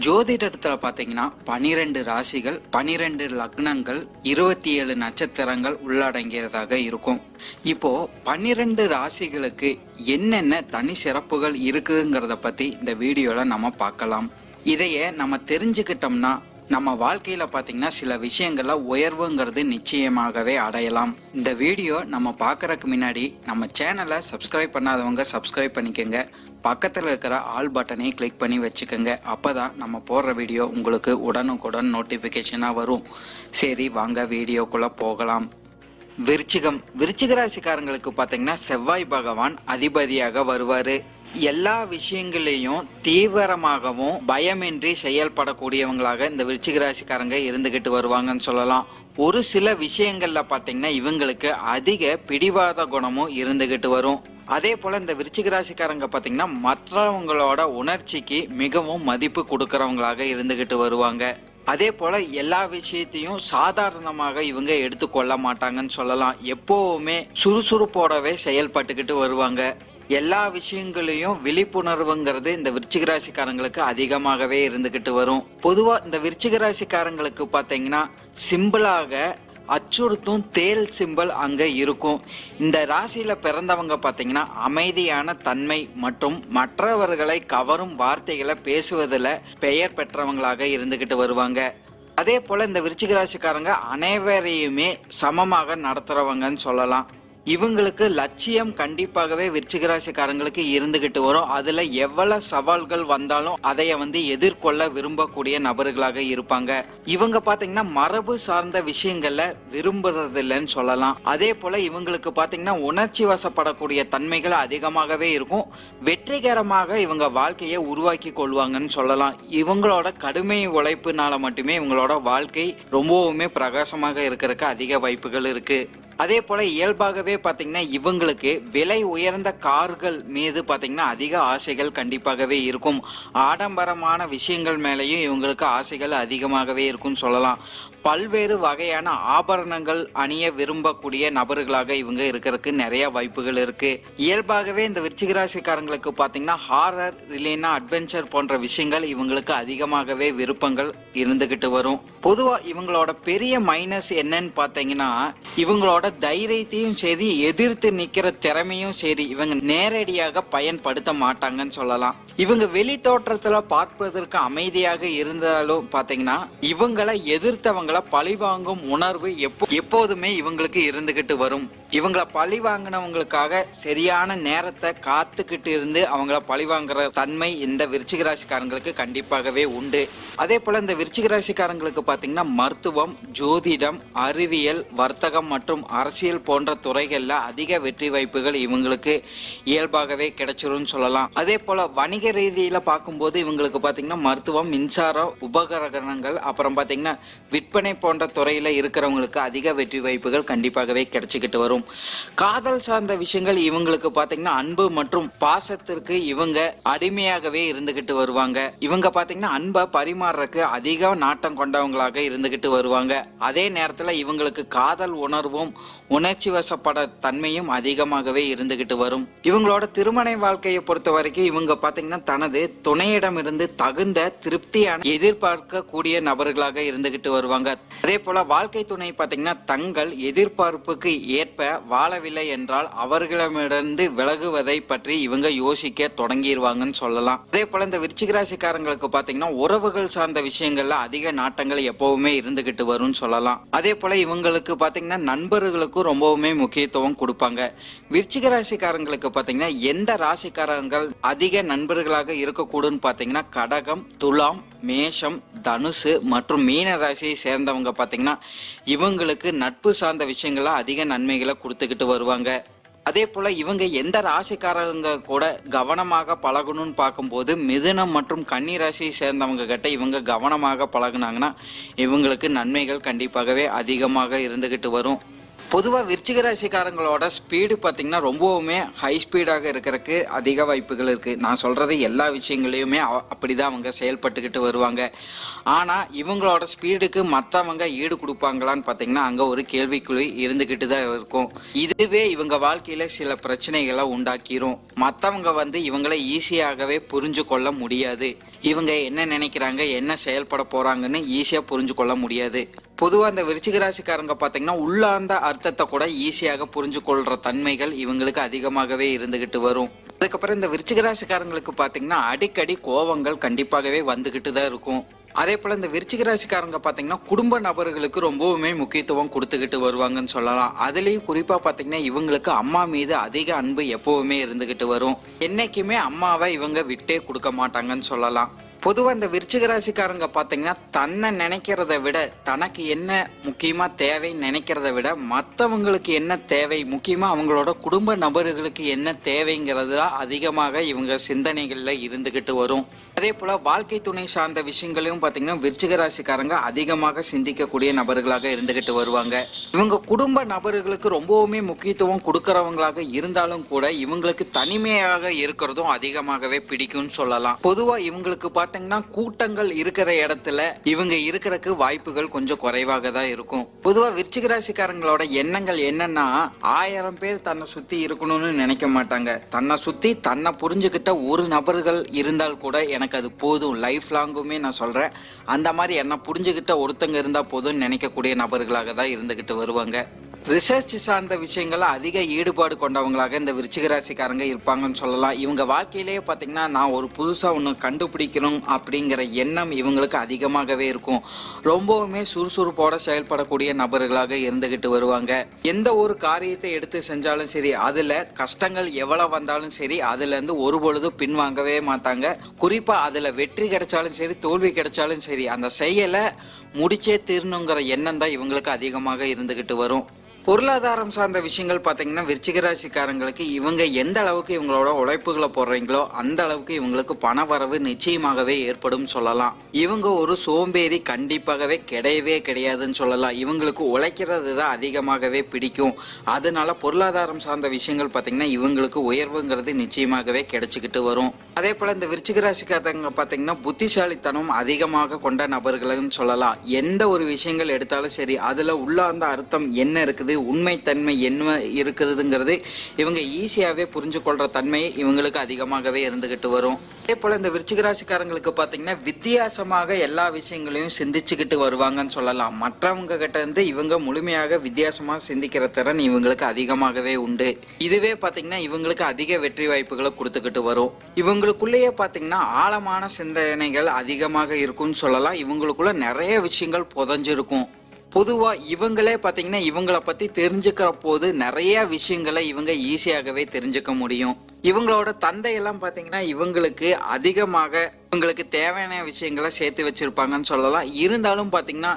ஜோதிடத்துல பாத்தீங்கன்னா பனிரெண்டு ராசிகள் பனிரெண்டு லக்னங்கள் இருபத்தி ஏழு நட்சத்திரங்கள் உள்ளடங்கியதாக இருக்கும். இப்போ பன்னிரெண்டு ராசிகளுக்கு என்னென்ன தனி சிறப்புகள் இருக்குங்கிறத பத்தி இந்த வீடியோல நம்ம பார்க்கலாம். இதையே நம்ம தெரிஞ்சுக்கிட்டோம்னா நம்ம வாழ்க்கையில பாத்தீங்கன்னா சில விஷயங்கள்ல உயர்வுங்கிறது நிச்சயமாகவே அடையலாம். இந்த வீடியோ நம்ம பார்க்கறதுக்கு முன்னாடி நம்ம சேனலை சப்ஸ்கிரைப் பண்ணாதவங்க சப்ஸ்கிரைப் பண்ணிக்கோங்க. பக்கத்தில் இருக்கிற ஆல் பட்டனையும் கிளிக் பண்ணி வச்சுக்கோங்க. அப்பதான் நம்ம போடுற வீடியோ உங்களுக்கு உடனுக்குடன் நோட்டிஃபிகேஷனாக வரும். சரி வாங்க வீடியோக்குள்ளே போகலாம். விருச்சிகம். விருச்சிக ராசிக்காரங்களுக்கு பார்த்தீங்கன்னா செவ்வாய் பகவான் அதிபதியாக வருவார். எல்லா விஷயங்களையும் தீவிரமாகவும் பயமின்றி செயல்படக்கூடியவங்களாக இந்த விருச்சிக ராசிக்காரங்க இருந்துக்கிட்டு வருவாங்கன்னு சொல்லலாம். ஒரு சில விஷயங்கள்ல பாத்தீங்கன்னா இவங்களுக்கு அதிக பிடிவாத குணமும் இருந்துகிட்டு வரும். அதே போல இந்த விருச்சிக ராசிக்காரங்க பாத்தீங்கன்னா மற்றவங்களோட உணர்ச்சிக்கு மிகவும் மதிப்பு கொடுக்கறவங்களாக இருந்துகிட்டு வருவாங்க. அதே போல எல்லா விஷயத்தையும் சாதாரணமாக இவங்க எடுத்துக்கொள்ள மாட்டாங்கன்னு சொல்லலாம். எப்பவுமே சுறுசுறுப்போடவே செயல்பட்டுக்கிட்டு வருவாங்க. எல்லா விஷயங்களையும் விழிப்புணர்வுங்கிறது இந்த விருச்சிக ராசிக்காரங்களுக்கு அதிகமாகவே இருந்துகிட்டு வரும். பொதுவா இந்த விருச்சிக ராசிக்காரங்களுக்கு பாத்தீங்கன்னா சிம்பிளாக அச்சுறுத்தும் தேல் சிம்பல் அங்க இருக்கும். இந்த ராசியில பிறந்தவங்க பாத்தீங்கன்னா அமைதியான தன்மை மற்றும் மற்றவர்களை கவரும் வார்த்தைகளை பேசுவதில் பெயர் பெற்றவங்களாக இருந்துகிட்டு வருவாங்க. அதே போல இந்த விருச்சிக ராசிக்காரங்க அனைவரையுமே சமமாக நடத்துறவங்கன்னு சொல்லலாம். இவங்களுக்கு லட்சியம் கண்டிப்பாகவே விருச்சிகராசிக்காரங்களுக்கு இருந்துகிட்டு வரும். அதுல எவ்வளவு சவால்கள் வந்தாலும் அதைய வந்து எதிர்கொள்ள விரும்பக்கூடிய நபர்களாக இருப்பாங்க. இவங்க பாத்தீங்கன்னா மரபு சார்ந்த விஷயங்கள்ல விரும்புறது இல்லைன்னு சொல்லலாம். அதே போல இவங்களுக்கு பாத்தீங்கன்னா உணர்ச்சி வசப்படக்கூடிய தன்மைகள் அதிகமாகவே இருக்கும். வெற்றிகரமாக இவங்க வாழ்க்கையை உருவாக்கி கொள்வாங்கன்னு சொல்லலாம். இவங்களோட கடுமை உழைப்புனால மட்டுமே இவங்களோட வாழ்க்கை ரொம்பவுமே பிரகாசமாக இருக்கிறதுக்கு அதிக வாய்ப்புகள் இருக்கு. அதே போல இயல்பாகவே பார்த்தீங்கன்னா இவங்களுக்கு விலை உயர்ந்த கார்கள் மீது பார்த்திங்கன்னா அதிக ஆசைகள் கண்டிப்பாகவே இருக்கும். ஆடம்பரமான விஷயங்கள் மேலேயும் இவங்களுக்கு ஆசைகள் அதிகமாகவே இருக்கும்னு சொல்லலாம். பல்வேறு வகையான ஆபரணங்கள் அணிய விரும்பக்கூடிய நபர்களாக இவங்க இருக்கிறதுக்கு நிறைய வாய்ப்புகள் இருக்கு. இயல்பாகவே இந்த விருச்சிகராசிக்காரங்களுக்கு ராசிக்காரங்களுக்கு ஹாரர் இல்லைன்னா அட்வென்ச்சர் போன்ற விஷயங்கள் இவங்களுக்கு அதிகமாகவே விருப்பங்கள் இருந்துகிட்டு வரும். பொதுவாக இவங்களோட பெரிய மைனஸ் என்னன்னு பார்த்தீங்கன்னா இவங்களோட தைரியத்தையும் சரி எதிர்த்து நிக்கிற திறமையும் சரி இவங்க நேரடியாக பயன்படுத்த மாட்டாங்கன்னு சொல்லலாம். இவங்க வெளி தோற்றத்துல பார்ப்பதற்கு அமைதியாக இருந்தாலும் பாத்தீங்கன்னா இவங்களை எதிர்த்தவங்களை பழிவாங்கும் உணர்வு எப்போ எப்போதுமே இவங்களுக்கு இருந்துகிட்டு வரும். இவங்களை பழி வாங்கினவங்களுக்காக சரியான நேரத்தை காத்துக்கிட்டு இருந்து அவங்கள பழி வாங்குற தன்மை இந்த விருச்சிக ராசிக்காரங்களுக்கு கண்டிப்பாகவே உண்டு. அதே போல இந்த விருச்சிக ராசிக்காரங்களுக்கு பாத்தீங்கன்னா மருத்துவம் ஜோதிடம் அறிவியல் வர்த்தகம் மற்றும் அரசியல் போன்ற துறைகள்ல அதிக வெற்றி வாய்ப்புகள் இவங்களுக்கு இயல்பாகவே கிடைச்சிரும்னு சொல்லலாம். அதே போல வணிக ரீதியில பார்க்கும்போது இவங்களுக்கு பாத்தீங்கன்னா மருத்துவம் மின்சார உபகரணங்கள் அப்புறம் பாத்தீங்கன்னா விற்பனை போன்ற துறையில இருக்கிறவங்களுக்கு அதிக வெற்றி வாய்ப்புகள் கண்டிப்பாகவே கிடைச்சிக்கிட்டு வரும். காதல் சார்ந்த விஷயங்கள் இவங்களுக்கு பாத்தீங்கன்னா அன்பு மற்றும் பாசத்திற்கு இவங்க அடிமையாகவே இருந்துகிட்டு வருவாங்க. இவங்க பாத்தீங்கன்னா அன்பை பரிமாறுறதுக்கு அதிக நாட்டம் கொண்டவங்களாக இருந்துகிட்டு வருவாங்க. அதே நேரத்துல இவங்களுக்கு காதல் உணர்வும் உணர்ச்சி வசப்பட தன்மையும் அதிகமாகவே இருந்துகிட்டு வரும். இவங்களோட திருமண வாழ்க்கையை பொறுத்த வரைக்கும் இவங்க பாத்தீங்கன்னா தனது துணையிடம் இருந்து தகுந்த திருப்தியான எதிர்பார்க்கக்கூடிய நபர்களாக இருந்துகிட்டு வருவாங்க. அதே போல வாழ்க்கை துணை பாத்தீங்கன்னா தங்கள் எதிர்பார்ப்புக்கு ஏற்ப வாழவில்லை என்றால் அவர்களிடமிருந்து விலகுவதை பற்றி இவங்க யோசிக்க தொடங்கிடுவாங்கன்னு சொல்லலாம். அதே போல இந்த விருச்சிக ராசிக்காரங்களுக்கு பாத்தீங்கன்னா உறவுகள் சார்ந்த விஷயங்கள்ல அதிக நாட்டங்கள் எப்பவுமே இருந்துகிட்டு வரும்னு சொல்லலாம். அதே போல இவங்களுக்கு பாத்தீங்கன்னா நண்பர்களுக்கும் ரொம்பவுமே முக்கியத்துவம் கொடுப்பாங்க. விருச்சிக ராசிக்காரங்களுக்கு பாத்தீங்கன்னா எந்த ராசிக்காரங்கள் அதிக நண்பர்களாக இருக்கக்கூடும் பாத்தீங்கன்னா கடகம் துலாம் மேஷம் தனுசு மற்றும் மீன ராசியை சேர்ந்தவங்க பார்த்தீங்கன்னா இவங்களுக்கு நட்பு சார்ந்த விஷயங்கள அதிக நன்மைகளை கொடுத்துக்கிட்டு வருவாங்க. அதே போல இவங்க எந்த ராசிக்காரங்க கூட கவனமாக பழகணும்னு பார்க்கும்போது மிதுனம் மற்றும் கன்னி ராசியை சேர்ந்தவங்க கிட்ட இவங்க கவனமாக பழகுனாங்கன்னா இவங்களுக்கு நன்மைகள் கண்டிப்பாகவே அதிகமாக இருந்துகிட்டு வரும். பொதுவாக விருச்சிக ராசிக்காரங்களோட ஸ்பீடு பார்த்தீங்கன்னா ரொம்பவுமே ஹை ஸ்பீடாக இருக்கிறதுக்கு அதிக வாய்ப்புகள் இருக்குது நான் சொல்கிறது எல்லா விஷயங்களையுமே அப்படி தான் அவங்க செயல்பட்டுக்கிட்டு வருவாங்க. ஆனால் இவங்களோட ஸ்பீடுக்கு மற்றவங்க ஈடு கொடுப்பாங்களான்னு பார்த்தீங்கன்னா அங்கே ஒரு கேள்விக்குழி இருந்துக்கிட்டு தான் இருக்கும். இதுவே இவங்க வாழ்க்கையில் சில பிரச்சனைகளை உண்டாக்கிரும். மற்றவங்க வந்து இவங்களை ஈஸியாகவே புரிஞ்சு கொள்ள முடியாது. இவங்க என்ன நினைக்கிறாங்க என்ன செயல்பட போகிறாங்கன்னு ஈஸியாக புரிஞ்சு கொள்ள முடியாது. பொதுவாக இந்த விருச்சிக ராசிக்காரங்க பார்த்தீங்கன்னா உள்ளார்ந்த அர்த்தத்தை கூட ஈஸியாக புரிஞ்சு கொள்ற தன்மைகள் இவங்களுக்கு அதிகமாகவே இருந்துகிட்டு வரும். அதுக்கப்புறம் இந்த விருச்சிக ராசிக்காரங்களுக்கு பார்த்தீங்கன்னா அடிக்கடி கோபங்கள் கண்டிப்பாகவே வந்துகிட்டு தான் இருக்கும். அதே போல இந்த விருச்சிக ராசிக்காரங்க பார்த்தீங்கன்னா குடும்ப நபர்களுக்கு ரொம்பவுமே முக்கியத்துவம் கொடுத்துக்கிட்டு வருவாங்கன்னு சொல்லலாம். அதுலேயும் குறிப்பா பார்த்தீங்கன்னா இவங்களுக்கு அம்மா மீது அதிக அன்பு எப்பவுமே இருந்துகிட்டு வரும். என்னைக்குமே அம்மாவை இவங்க விட்டே கொடுக்க மாட்டாங்கன்னு சொல்லலாம். பொதுவாக இந்த விருச்சிக ராசிக்காரங்க பார்த்தீங்கன்னா தன்னை நினைக்கிறத விட தனக்கு என்ன முக்கியமாக தேவைன்னு நினைக்கிறத விட மற்றவங்களுக்கு என்ன தேவை முக்கியமாக அவங்களோட குடும்ப நபர்களுக்கு என்ன தேவைங்கிறது தான் அதிகமாக இவங்க சிந்தனைகளில் இருந்துக்கிட்டு வரும். அதே போல் வாழ்க்கை துணை சார்ந்த விஷயங்களையும் பார்த்தீங்கன்னா விருச்சிக ராசிக்காரங்க அதிகமாக சிந்திக்கக்கூடிய நபர்களாக இருந்துக்கிட்டு வருவாங்க. இவங்க குடும்ப நபர்களுக்கு ரொம்பவுமே முக்கியத்துவம் கொடுக்கறவங்களாக இருந்தாலும் கூட இவங்களுக்கு தனிமையாக இருக்கிறதும் அதிகமாகவே பிடிக்கும்னு சொல்லலாம். பொதுவாக இவங்களுக்கு பார்த்து பாத்தீங்கன்னா கூட்டங்கள் இருக்கிற இடத்துல இவங்க இருக்கிறதுக்கு வாய்ப்புகள் கொஞ்சம் குறைவாக தான் இருக்கும். பொதுவா விருச்சிக ராசிக்காரங்களோட எண்ணங்கள் என்னன்னா ஆயிரம் பேர் தன்னை சுத்தி இருக்கணும்னு நினைக்க மாட்டாங்க. தன்னை சுத்தி தன்னை புரிஞ்சுக்கிட்ட ஒரு நபர்கள் இருந்தால் கூட எனக்கு அது போதும். லைஃப் லாங்குமே நான் சொல்றேன். அந்த மாதிரி என்ன புரிஞ்சுக்கிட்ட ஒருத்தங்க இருந்தா போதும்னு நினைக்கக்கூடிய நபர்களாக தான் இருந்துகிட்டு வருவாங்க. ரிசர்ச் சார்ந்த விஷயங்கள அதிக ஈடுபாடு கொண்டவங்களாக இந்த விருச்சிக ராசிக்காரங்க இருப்பாங்கன்னு சொல்லலாம். இவங்க வாழ்க்கையிலேயே பார்த்தீங்கன்னா நான் ஒரு புதுசாக ஒன்று கண்டுபிடிக்கணும் அப்படிங்கிற எண்ணம் இவங்களுக்கு அதிகமாகவே இருக்கும். ரொம்பவுமே சுறுசுறுப்போட செயல்படக்கூடிய நபர்களாக இருந்துகிட்டு வருவாங்க. எந்த ஒரு காரியத்தை எடுத்து செஞ்சாலும் சரி அதில் கஷ்டங்கள் எவ்வளோ வந்தாலும் சரி அதுலேருந்து ஒரு பொழுதும் பின்வாங்கவே மாட்டாங்க. குறிப்பாக அதில் வெற்றி கிடைச்சாலும் சரி தோல்வி கிடைச்சாலும் சரி அந்த செயலை முடிச்சே தீரணுங்கிற எண்ணம் தான் இவங்களுக்கு அதிகமாக இருந்துகிட்டு வரும். பொருளாதாரம் சார்ந்த விஷயங்கள் பார்த்தீங்கன்னா விருச்சிக ராசிக்காரங்களுக்கு இவங்க எந்த அளவுக்கு இவங்களோட உழைப்புகளை போடுறீங்களோ அந்த அளவுக்கு இவங்களுக்கு பண வரவு நிச்சயமாகவே ஏற்படும் சொல்லலாம். இவங்க ஒரு சோம்பேறி கண்டிப்பாகவே கிடையவே கிடையாதுன்னு சொல்லலாம். இவங்களுக்கு உழைக்கிறது தான் அதிகமாகவே பிடிக்கும். அதனால பொருளாதாரம் சார்ந்த விஷயங்கள் பார்த்தீங்கன்னா இவங்களுக்கு உயர்வுங்கிறது நிச்சயமாகவே கிடைச்சிக்கிட்டு வரும். அதே போல இந்த விருச்சிக ராசிக்காரங்க பார்த்தீங்கன்னா புத்திசாலித்தனம் அதிகமாக கொண்ட நபர்கள்னு சொல்லலாம். எந்த ஒரு விஷயங்கள் எடுத்தாலும் சரி அதுல உள்ளார்ந்த அர்த்தம் என்ன இருக்குது உண்மைத்தன்மை என்ன இருக்கிறதுங்கிறது இவங்க ஈஸியாவே புரிஞ்சு கொள்ற தன்மை இவங்களுக்கு அதிகமாகவே இருந்துகிட்டு வரும். அதே போல இந்த விருச்சிக ராசிக்காரங்களுக்கு பாத்தீங்கன்னா வித்தியாசமாக எல்லா விஷயங்களையும் சிந்திச்சுக்கிட்டு வருவாங்கன்னு சொல்லலாம். மற்றவங்க கிட்ட இருந்து இவங்க முழுமையாக வித்தியாசமா சிந்திக்கிற திறன் இவங்களுக்கு அதிகமாகவே உண்டு. இதுவே பாத்தீங்கன்னா இவங்களுக்கு அதிக வெற்றி வாய்ப்புகளை கொடுத்துக்கிட்டு வரும். இவங்க இவங்களுக்குள்ளேயே பார்த்தீங்கன்னா ஆழமான சிந்தனைகள் அதிகமாக இருக்கும்னு சொல்லலாம். இவங்களுக்குள்ள நிறைய விஷயங்கள் புதஞ்சிருக்கும். பொதுவாக இவங்களே பார்த்தீங்கன்னா இவங்கள பற்றி தெரிஞ்சுக்கிற போது நிறைய விஷயங்களை இவங்க ஈஸியாகவே தெரிஞ்சுக்க முடியும். இவங்களோட தந்தையெல்லாம் பார்த்தீங்கன்னா இவங்களுக்கு அதிகமாக இவங்களுக்கு தேவையான விஷயங்களை சேர்த்து வச்சிருப்பாங்கன்னு சொல்லலாம். இருந்தாலும் பார்த்தீங்கன்னா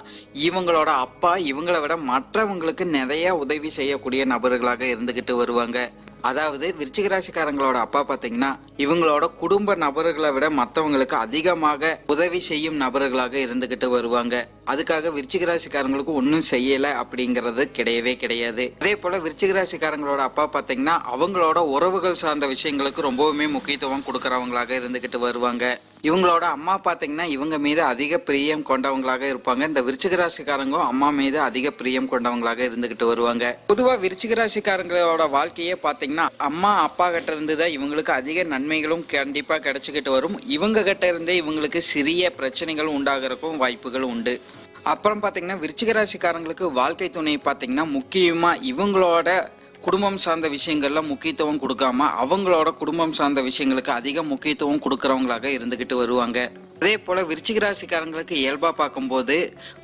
இவங்களோட அப்பா இவங்களை விட மற்றவங்களுக்கு நிறைய உதவி செய்யக்கூடிய நபர்களாக இருந்துக்கிட்டு வருவாங்க. அதாவது விருச்சிக ராசிக்காரங்களோட அப்பா பாத்தீங்கன்னா இவங்களோட குடும்ப நபர்களை விட மற்றவங்களுக்கு அதிகமாக உதவி செய்யும் நபர்களாக இருந்துகிட்டு வருவாங்க. அதுக்காக விருச்சிக ராசிக்காரங்களுக்கு ஒன்றும் செய்யல அப்படிங்கிறது கிடையவே கிடையாது. அதே போல விருச்சிக ராசிக்காரங்களோட அப்பா பாத்தீங்கன்னா அவங்களோட உறவுகள் சார்ந்த விஷயங்களுக்கு ரொம்பவுமே முக்கியத்துவம் கொடுக்கறவங்களாக இருந்துகிட்டு வருவாங்க. இவங்களோட அம்மா பார்த்தீங்கன்னா இவங்க மீது அதிக பிரியம் கொண்டவங்களாக இருப்பாங்க. இந்த விருச்சிக ராசிக்காரங்க அம்மா மீது அதிக பிரியம் கொண்டவங்களாக இருந்துகிட்டு வருவாங்க. பொதுவா விருச்சிக ராசிக்காரங்களோட வாழ்க்கையே பாத்தீங்கன்னா அம்மா அப்பா கிட்ட இருந்து தான் இவங்களுக்கு அதிக நன்மைகளும் கண்டிப்பா கிடைச்சிக்கிட்டு வரும். இவங்க கிட்ட இருந்தே இவங்களுக்கு சிறிய பிரச்சனைகள் உண்டாகிறக்கும் வாய்ப்புகள் உண்டு. அப்புறம் பாத்தீங்கன்னா விருச்சிக ராசிக்காரங்களுக்கு வாழ்க்கை துணை பாத்தீங்கன்னா முக்கியமா இவங்களோட குடும்பம் சார்ந்த விஷயங்கள்ல முக்கியத்துவம் கொடுக்காம அவங்களோட குடும்பம் சார்ந்த விஷயங்களுக்கு அதிக முக்கியத்துவம் கொடுக்கறவங்களாக இருந்துகிட்டு வருவாங்க. அதே போல விருச்சிக ராசிக்காரங்களுக்கு இயல்பா பார்க்கும்போது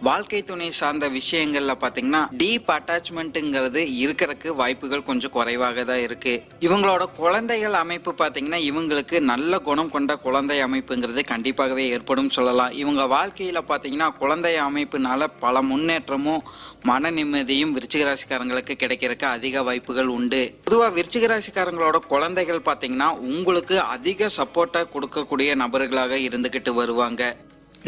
வாழ்க்கை துணை சார்ந்த விஷயங்கள்ல பாத்தீங்கன்னா டீப் அட்டாச்மெண்ட்டுங்கிறது இருக்கிறதுக்கு வாய்ப்புகள் கொஞ்சம் குறைவாக தான் இருக்கு. இவங்களோட குழந்தைகள் அமைப்பு பாத்தீங்கன்னா இவங்களுக்கு நல்ல குணம் கொண்ட குழந்தை அமைப்புங்கிறது கண்டிப்பாகவே ஏற்படும் சொல்லலாம். இவங்க வாழ்க்கையில பாத்தீங்கன்னா குழந்தை அமைப்புனால பல முன்னேற்றமும் மன நிம்மதியும் விருச்சிக ராசிக்காரங்களுக்கு கிடைக்கிறதுக்கு அதிக வாய்ப்புகள் உண்டு. பொதுவா விருச்சிக ராசிக்காரங்களோட குழந்தைகள் பாத்தீங்கன்னா உங்களுக்கு அதிக சப்போர்ட்டா கொடுக்கக்கூடிய நபர்களாக இருந்துகிட்டு வருவாங்க.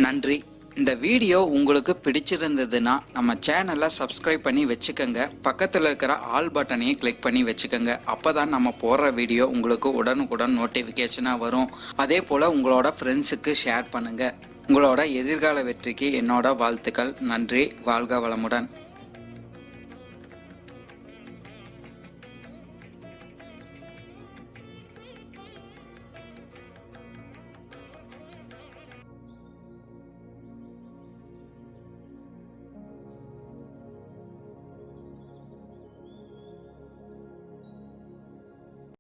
நன்றி. இந்த வீடியோ உங்களுக்கு பிடிச்சிருந்ததுன்னா நம்ம சேனலை சப்ஸ்கிரைப் பண்ணி வச்சுக்கோங்க. பக்கத்தில் இருக்கிற ஆல் பட்டனையும் கிளிக் பண்ணி வச்சுக்கோங்க. அப்போ தான் நம்ம போடுற வீடியோ உங்களுக்கு உடனுக்குடன் நோட்டிஃபிகேஷனாக வரும். அதே போல் உங்களோட ஃப்ரெண்ட்ஸுக்கு ஷேர் பண்ணுங்கள் உங்களோட எதிர்கால வெற்றிக்கு என்னோட வாழ்த்துக்கள். நன்றி. வாழ்க வளமுடன்.